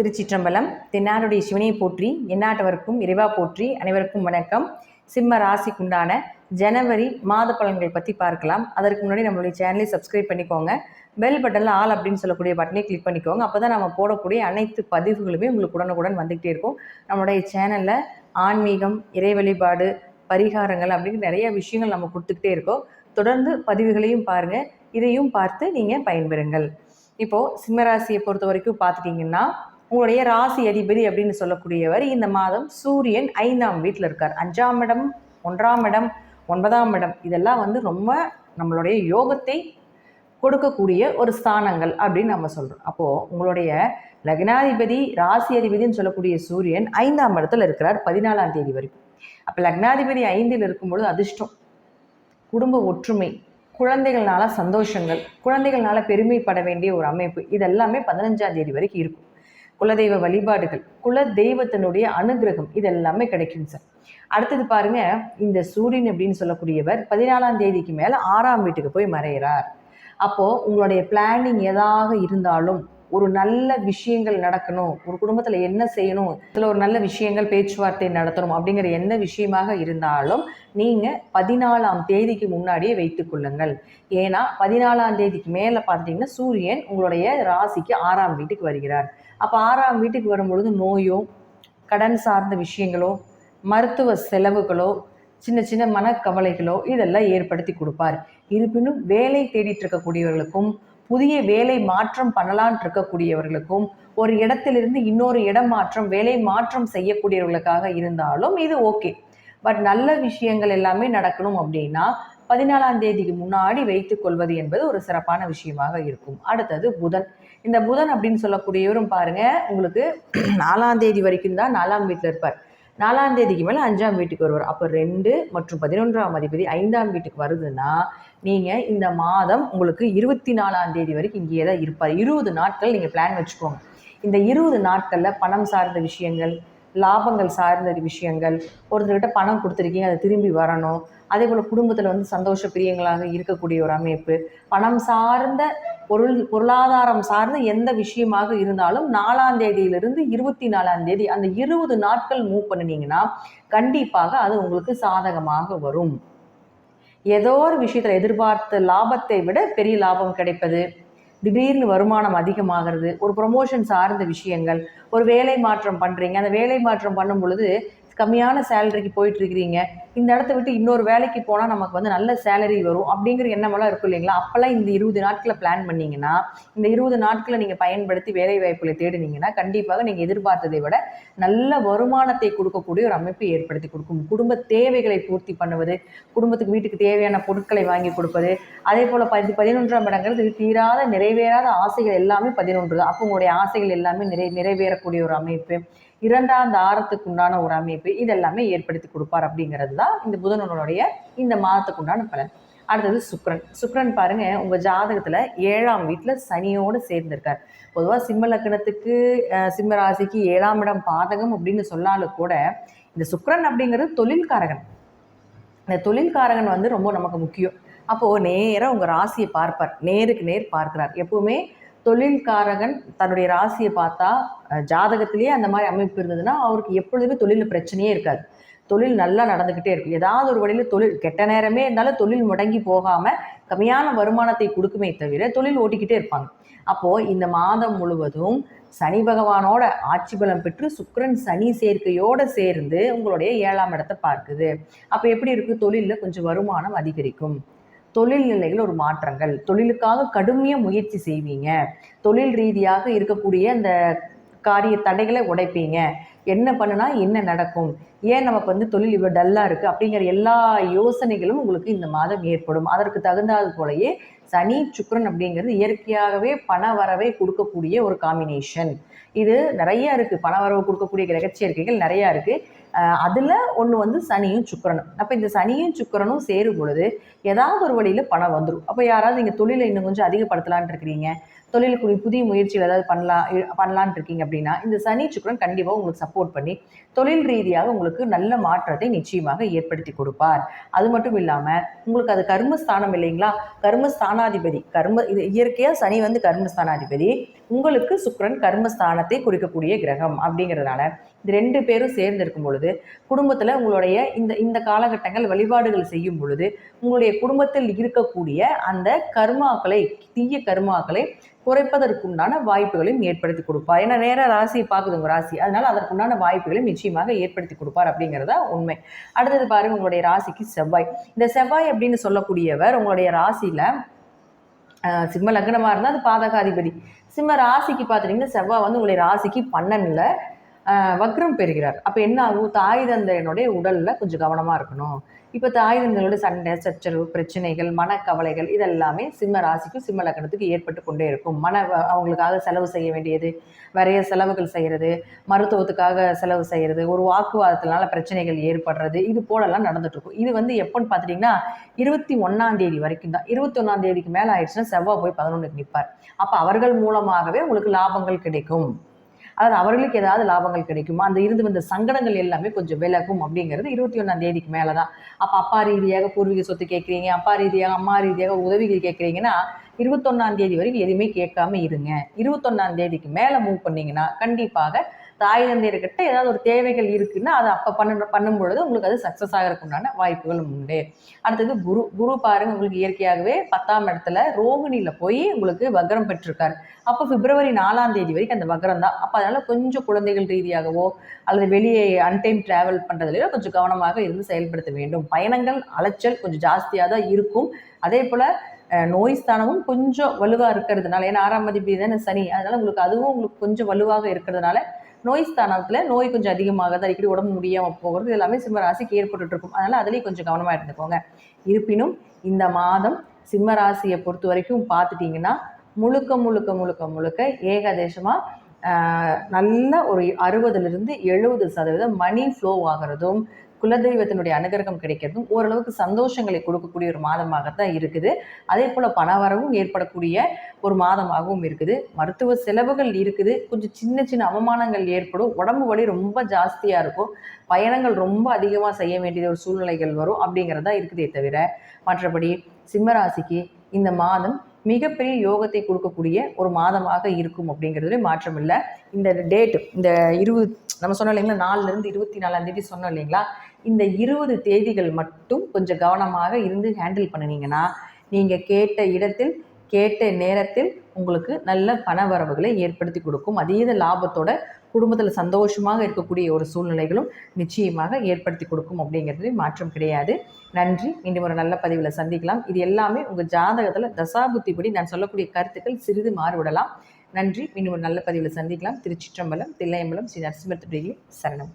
திருச்சிற்றம்பலம் தென்னாருடைய சிவனை போற்றி எந்நாட்டவருக்கும் இறைவா போற்றி அனைவருக்கும் வணக்கம். சிம்ம ராசிக்குண்டான ஜனவரி மாத பலன்கள் பற்றி பார்க்கலாம். அதற்கு முன்னாடி நம்மளுடைய சேனலை சப்ஸ்கிரைப் பண்ணிக்கோங்க. பெல் பட்டனில் ஆல் அப்படின்னு சொல்லக்கூடிய பட்டனை கிளிக் பண்ணிக்கோங்க. அப்போ தான் நம்ம போடக்கூடிய அனைத்து பதிவுகளுமே உங்களுக்கு உடனுக்குடன் வந்துகிட்டே இருக்கும். நம்மளுடைய சேனலில் ஆன்மீகம் இறை வழிபாடு பரிகாரங்கள் அப்படின்னு நிறைய விஷயங்கள் நம்ம கொடுத்துக்கிட்டே இருக்கோம். தொடர்ந்து பதிவுகளையும் பாருங்கள் இதையும் பார்த்து நீங்கள் பயன்பெறுங்கள். இப்போது சிம்மராசியை பொறுத்த வரைக்கும் பார்த்துட்டிங்கன்னா உங்களுடைய ராசி அதிபதி அப்படின்னு சொல்லக்கூடியவர் இந்த மாதம் சூரியன் ஐந்தாம் வீட்டில் இருக்கார். அஞ்சாம் இடம் ஒன்றாம் இடம் ஒன்பதாம் இடம் இதெல்லாம் வந்து ரொம்ப நம்மளுடைய யோகத்தை கொடுக்கக்கூடிய ஒரு ஸ்தானங்கள் அப்படின்னு நம்ம சொல்கிறோம் அப்போது உங்களுடைய லக்னாதிபதி ராசி அதிபதினு சொல்லக்கூடிய சூரியன் ஐந்தாம் இடத்துல இருக்கிறார் பதினாலாம் தேதி வரைக்கும். அப்போ லக்னாதிபதி ஐந்தில் இருக்கும்பொழுது அதிர்ஷ்டம் குடும்ப ஒற்றுமை குழந்தைகள்னால சந்தோஷங்கள் குழந்தைகள்னால பெருமைப்பட வேண்டிய ஒரு அமைப்பு இதெல்லாமே பதினஞ்சாம் தேதி வரைக்கும் இருக்கும். குலதெய்வ வழிபாடுகள் குல தெய்வத்தினுடைய அனுகிரகம் இது எல்லாமே கிடைக்கும் சார். அடுத்தது பாருங்க இந்த சூரியன் அப்படின்னு சொல்லக்கூடியவர் பதினாலாம் தேதிக்கு மேல ஆறாம் வீட்டுக்கு போய் மறைகிறார் அப்போ உங்களுடைய பிளானிங் எதாக இருந்தாலும் ஒரு நல்ல விஷயங்கள் நடக்கணும் ஒரு குடும்பத்தில் என்ன செய்யணும் இதில் ஒரு நல்ல விஷயங்கள் பேச்சுவார்த்தை நடத்தணும் அப்படிங்கிற எந்த விஷயமாக இருந்தாலும் நீங்கள் பதினாலாம் தேதிக்கு முன்னாடியே வைத்துக் கொள்ளுங்கள். ஏன்னா பதினாலாம் தேதிக்கு மேலே பார்த்துட்டிங்கன்னா சூரியன் உங்களுடைய ராசிக்கு ஆறாம் வீட்டுக்கு வருகிறார். அப்போ ஆறாம் வீட்டுக்கு வரும்பொழுது நோயோ கடன் சார்ந்த விஷயங்களோ மருத்துவ செலவுகளோ சின்ன சின்ன மனக்கவலைகளோ இதெல்லாம் ஏற்படுத்தி கொடுப்பார். இருப்பினும் வேலை தேடிட்டு இருக்கக்கூடியவர்களுக்கும் புதிய வேலை மாற்றம் பண்ணலான் இருக்கக்கூடியவர்களுக்கும் ஒரு இடத்திலிருந்து இன்னொரு இடம் மாற்றம் வேலை மாற்றம் செய்யக்கூடியவர்களுக்காக இருந்தாலும் இது ஓகே. பட் நல்ல விஷயங்கள் எல்லாமே நடக்கணும் அப்படின்னா பதினாலாம் தேதிக்கு முன்னாடி வைத்துக் கொள்வது என்பது ஒரு சிறப்பான விஷயமாக இருக்கும். அடுத்தது புதன். இந்த புதன் அப்படின்னு சொல்லக்கூடியவரும் பாருங்க உங்களுக்கு நாலாம் தேதி வரைக்கும் தான் நாலாம் வீட்டில் இருப்பார். நாலாம் தேதிக்கு மேலே அஞ்சாம் வீட்டுக்கு வருவார். அப்போ ரெண்டு மற்றும் பதினொன்றாம் அதிபதி ஐந்தாம் வீட்டுக்கு வருதுன்னா நீங்கள் இந்த மாதம் உங்களுக்கு இருபத்தி நாலாம் தேதி வரைக்கும் இங்கேயே தான் இருப்பார். இருபது நாட்கள் நீங்கள் பிளான் வச்சுக்கோங்க. இந்த இருபது நாட்களில் பணம் சார்ந்த விஷயங்கள் லாபங்கள் சார்ந்த விஷயங்கள் ஒருத்தர்கிட்ட பணம் கொடுத்துருக்கீங்க அதை திரும்பி வரணும். அதே போல் குடும்பத்தில் வந்து சந்தோஷ பிரியங்களாக இருக்கக்கூடிய ஒரு அமைப்பு. பணம் சார்ந்த பொருள் பொருளாதாரம் சார்ந்த எந்த விஷயமாக இருந்தாலும் நாலாம் தேதியிலிருந்து இருபத்தி நாலாம் தேதி அந்த இருபது நாட்கள் மூவ் பண்ணினீங்கன்னா கண்டிப்பாக அது உங்களுக்கு சாதகமாக வரும். ஏதோ ஒரு விஷயத்தில் எதிர்பார்த்த லாபத்தை விட பெரிய லாபம் கிடைப்பது. திடீர்னு வருமானம் அதிகமாகிறது ஒரு ப்ரொமோஷன் சார்ந்த விஷயங்கள் ஒரு வேலை மாற்றம் பண்ணுறீங்க அந்த வேலை மாற்றம் பண்ணும் பொழுது கம்மியான சேலரிக்கு போயிட்டு இருக்கிறீங்க இந்த இடத்த விட்டு இன்னொரு வேலைக்கு போனால் நமக்கு வந்து நல்ல சேலரி வரும் அப்படிங்கிற எண்ணமெல்லாம் இருக்கும் இல்லைங்களா? அப்போல்லாம் இந்த இருபது நாட்களை பிளான் பண்ணீங்கன்னா இந்த இருபது நாட்களை நீங்கள் பயன்படுத்தி வேலை வாய்ப்புகளை தேடினீங்கன்னா கண்டிப்பாக நீங்கள் எதிர்பார்த்ததை விட நல்ல வருமானத்தை கொடுக்கக்கூடிய ஒரு அமைப்பை ஏற்படுத்தி கொடுக்கும். குடும்ப தேவைகளை பூர்த்தி பண்ணுவது குடும்பத்துக்கு வீட்டுக்கு தேவையான பொருட்களை வாங்கி கொடுப்பது அதே போல் பதி பதினொன்றாம் இடங்கிறது தீராத நிறைவேறாத ஆசைகள் எல்லாமே பதினொன்று தான். அப்போ உங்களுடைய ஆசைகள் எல்லாமே நிறை நிறைவேறக்கூடிய ஒரு அமைப்பு. இரண்டாம் தாரத்துக்கு உண்டான ஒரு அமைப்பு இதெல்லாமே ஏற்படுத்தி கொடுப்பார் அப்படிங்கிறது தான் இந்த புதனனுடைய இந்த மாதத்துக்கு உண்டான பலன். அடுத்தது சுக்ரன். சுக்ரன் பாருங்க உங்க ஜாதகத்துல ஏழாம் வீட்டுல சனியோடு சேர்ந்திருக்கார். பொதுவாக சிம்ம லக்னத்துக்கு சிம்ம ராசிக்கு ஏழாம் இடம் பாதகம் அப்படின்னு சொன்னாலும் கூட இந்த சுக்ரன் அப்படிங்கிறது தொழில்காரகன். இந்த தொழில்காரகன் வந்து ரொம்ப நமக்கு முக்கியம். அப்போது நேராக உங்கள் ராசியை பார்ப்பார். நேருக்கு நேர் பார்க்கிறார். எப்பவுமே தொழில்காரகன் தன்னுடைய ராசியை பார்த்தா ஜாதகத்திலேயே அந்த மாதிரி அமைப்பு இருந்ததுன்னா அவருக்கு எப்பொழுதுமே தொழிலில் பிரச்சனையே இருக்காது. தொழில் நல்லா நடந்துக்கிட்டே இருக்கும். ஏதாவது ஒரு வழியில் தொழில் கெட்ட நேரமே இருந்தாலும் தொழில் முடங்கி போகாமல் கம்மியான வருமானத்தை கொடுக்குமே தவிர தொழில் ஓட்டிக்கிட்டே இருப்பாங்க. அப்போது இந்த மாதம் முழுவதும் சனி பகவானோட ஆட்சி பலம் பெற்று சுக்கரன் சனி சேர்க்கையோடு சேர்ந்து உங்களுடைய ஏழாம் இடத்தை பார்க்குது. அப்போ எப்படி இருக்குது தொழிலில் கொஞ்சம் வருமானம் அதிகரிக்கும். தொழில் நிலைகள் ஒரு மாற்றங்கள். தொழிலுக்காக கடுமையாக முயற்சி செய்வீங்க. தொழில் ரீதியாக இருக்கக்கூடிய அந்த காரிய தடைகளை உடைப்பீங்க. என்ன பண்ணுனா என்ன நடக்கும்? ஏன் நமக்கு வந்து தொழில் இவ்வளோ டல்லாக இருக்குது அப்படிங்கிற எல்லா யோசனைகளும் உங்களுக்கு இந்த மாதம் ஏற்படும். அதற்கு தகுந்தாது போலயே சனி சுக்கரன் அப்படிங்கிறது இயற்கையாகவே பண வரவை கொடுக்கக்கூடிய ஒரு காம்பினேஷன் இது நிறைய இருக்குது பண வரவு கொடுக்கக்கூடிய கிரகச்சேர்க்கைகள் நிறையா இருக்குது அதில் ஒன்று வந்து சனியும் சுக்கரனும். அப்போ இந்த சனியும் சுக்கரனும் சேரும் பொழுது ஏதாவது ஒரு வழியில் பணம் வந்துடும் அப்போ யாராவது நீங்கள் தொழிலை இன்னும் கொஞ்சம் அதிகப்படுத்தலான் இருக்கிறீங்க. தொழிலுக்கு புதிய முயற்சிகள் ஏதாவது பண்ணலாம் இ- பண்ணலான்னு இருக்கீங்க அப்படின்னா இந்த சனி சுக்கிரன் கண்டிப்பாக உங்களுக்கு சப்போர்ட் பண்ணி தொழில் ரீதியாக உங்களுக்கு நல்ல மாற்றத்தை நிச்சயமாக ஏற்படுத்தி கொடுப்பார். அது மட்டும் இல்லாமல் உங்களுக்கு அது கர்மஸ்தானம் இல்லைங்களா? கர்மஸ்தானாதிபதி கர்ம இது இயற்கையாக சனி வந்து கர்மஸ்தானாதிபதி. உங்களுக்கு சுக்கரன் கர்மஸ்தானத்தை குறிக்கக்கூடிய கிரகம் அப்படிங்கிறதுனால இது ரெண்டு பேரும் சேர்ந்து இருக்கும் பொழுது குடும்பத்தில் உங்களுடைய இந்த இந்த காலகட்டங்கள் வழிபாடுகள் செய்யும் பொழுது உங்களுடைய குடும்பத்தில் இருக்கக்கூடிய அந்த கர்மாக்களை தீய கர்மாக்களை குறைப்பதற்குண்டான வாய்ப்புகளையும் ஏற்படுத்தி கொடுப்பார். ஏன்னா நேர ராசியை பார்க்குது உங்கள் ராசி. அதனால அதற்குண்டான வாய்ப்புகளையும் நிச்சயமாக ஏற்படுத்தி கொடுப்பார் அப்படிங்கிறதா உண்மை. அடுத்தது பாருங்க உங்களுடைய ராசிக்கு செவ்வாய். இந்த செவ்வாய் அப்படின்னு சொல்லக்கூடியவர் உங்களுடைய ராசியில சிம்ம லக்னமாக இருந்தால் அது பாதகாதிபதி. சிம்ம ராசிக்கு பார்த்துட்டிங்கன்னா செவ்வாய் வந்து உங்களுடைய ராசிக்கு பன்னெண்டுல வக்ரம் பெறுகிறார். அப்போ என்ன ஆகும்? தாய் தந்தையனுடைய உடலில் கொஞ்சம் கவனமாக இருக்கணும். இப்போ தாய் தந்தையோட சண்டை சச்சரவு பிரச்சனைகள் மனக்கவலைகள் இதெல்லாமே சிம்ம ராசிக்கும் சிம்ம லக்னத்துக்கு ஏற்பட்டு கொண்டே இருக்கும். மன அவங்களுக்காக செலவு செய்ய வேண்டியது நிறைய செலவுகள் செய்கிறது மருத்துவத்துக்காக செலவு செய்கிறது ஒரு வாக்குவாதத்தினால பிரச்சனைகள் ஏற்படுறது இது போலெல்லாம் நடந்துட்டுருக்கும் இது வந்து எப்போன்னு பார்த்துட்டிங்கன்னா இருபத்தி ஒன்றாம் தேதி வரைக்கும் தான். இருபத்தி ஒன்றாம் தேதிக்கு மேலே ஆயிடுச்சுன்னா செவ்வாய் போய் பதினொன்றுக்கு நிற்பார் அப்போ அவர்கள் மூலமாகவே உங்களுக்கு லாபங்கள் கிடைக்கும். அதாவது அவர்களுக்கு ஏதாவது லாபங்கள் கிடைக்குமா? அந்த இருந்து வந்த சங்கடங்கள் எல்லாமே கொஞ்சம் விலகும் அப்படிங்கிறது இருபத்தி ஒன்றாம் தேதிக்கு மேலே தான் அப்போ அப்பா ரீதியாக பூர்வீக சொத்து கேட்குறீங்க அப்பா ரீதியாக அம்மா ரீதியாக உதவிகள் கேட்குறீங்கன்னா இருபத்தொன்னாம் தேதி வரைக்கும் எதுவுமே கேட்காம இருங்க. இருபத்தொன்னாம் தேதிக்கு மேலே மூவ் பண்ணீங்கன்னா கண்டிப்பாக தாய் தந்தையர்கிட்ட ஏதாவது ஒரு தேவைகள் இருக்குன்னா அதை அப்போ பண்ண பண்ணும் பொழுது உங்களுக்கு அது சக்ஸஸ் ஆகிறதுக்கு உண்டான வாய்ப்புகளும் உண்டு. அடுத்தது குரு குரு பாருங்க உங்களுக்கு இயற்கையாகவே பத்தாம் இடத்துல ரோகிணியில் போய் உங்களுக்கு வக்ரம் பெற்றிருக்காரு. அப்போ பிப்ரவரி நாலாம் தேதி வரைக்கும் அந்த வக்ரம் தான். அப்போ அதனால கொஞ்சம் குழந்தைகள் ரீதியாகவோ அல்லது வெளியே அன்டைம் டிராவல் பண்ணுறதுலையோ கொஞ்சம் கவனமாக இருந்து செயல்படுத்த வேண்டும். பயணங்கள் அலைச்சல் கொஞ்சம் ஜாஸ்தியாக தான் இருக்கும். அதே போல் நோய் ஸ்தானமும் கொஞ்சம் வலுவாக இருக்கிறதுனால ஏன்னா ஆறாம் மதிப்பு தானே சனி. அதனால உங்களுக்கு அதுவும் உங்களுக்கு கொஞ்சம் வலுவாக இருக்கிறதுனால நோய் ஸ்தானத்தில் நோய் கொஞ்சம் அதிகமாக தான் அடிக்கடி உடம்பு முடியாமல் போகிறது எல்லாமே சிம்மராசிக்கு ஏற்பட்டு ஏற்பட்டுட்டு இருக்கும் அதனால் அதுலேயும் கொஞ்சம் கவனமாக இருந்துக்கோங்க. இருப்பினும் இந்த மாதம் சிம்மராசியை பொறுத்த வரைக்கும் பார்த்துட்டிங்கன்னா முழுக்க முழுக்க முழுக்க முழுக்க ஏகதேசமாக நல்ல ஒரு அறுபதுலேருந்து எழுபது சதவீதம் மணி ஃப்ளோ ஆகிறதும் குலதெய்வத்தினுடைய அனுகிரகம் கிடைக்கிறதும் ஓரளவுக்கு சந்தோஷங்களை கொடுக்கக்கூடிய ஒரு மாதமாகத்தான் இருக்குது. அதே போல் பணவரவும் ஏற்படக்கூடிய ஒரு மாதமாகவும் இருக்குது. மருத்துவ செலவுகள் இருக்குது. கொஞ்சம் சின்ன சின்ன அவமானங்கள் ஏற்படும். உடம்பு வலி ரொம்ப ஜாஸ்தியாக இருக்கும். பயணங்கள் ரொம்ப அதிகமாக செய்ய வேண்டிய ஒரு சூழ்நிலைகள் வரும் அப்படிங்கிறதா இருக்குதே தவிர மற்றபடி சிம்மராசிக்கு இந்த மாதம் மிகப்பெரிய யோகத்தை கொடுக்கக்கூடிய ஒரு மாதமாக இருக்கும் அப்படிங்கிறதுல மாற்றம் இல்லை. இந்த டேட் இந்த இருபது நம்ம சொன்னோம் இல்லைங்களா நாலுலேருந்து இருபத்தி நாலாம் தேதி சொன்னோம் இல்லைங்களா? இந்த இருபது தேதிகள் மட்டும் கொஞ்சம் கவனமாக இருந்து ஹேண்டில் பண்ணினீங்கன்னா நீங்கள் கேட்ட இடத்தில் கேட்ட நேரத்தில் உங்களுக்கு நல்ல பண வரவுகளை ஏற்படுத்தி கொடுக்கும். அதீத லாபத்தோட குடும்பத்தில் சந்தோஷமாக இருக்கக்கூடிய ஒரு சூழ்நிலைகளும் நிச்சயமாக ஏற்படுத்தி கொடுக்கும் அப்படிங்கிறது மாற்றம் கிடையாது. நன்றி. மீண்டும் ஒரு நல்ல பதிவில் சந்திக்கலாம். இது எல்லாமே உங்கள் ஜாதகத்தில் தசாபுத்திப்படி நான் சொல்லக்கூடிய கருத்துக்கள் சிறிது மாறுபடலாம் நன்றி. மீண்டும் ஒரு நல்ல பதிவில் சந்திக்கலாம். திருச்சிற்றம்பலம் தில்லையம்பலம் ஸ்ரீ நரசிம்மத்துடைய சரணம்.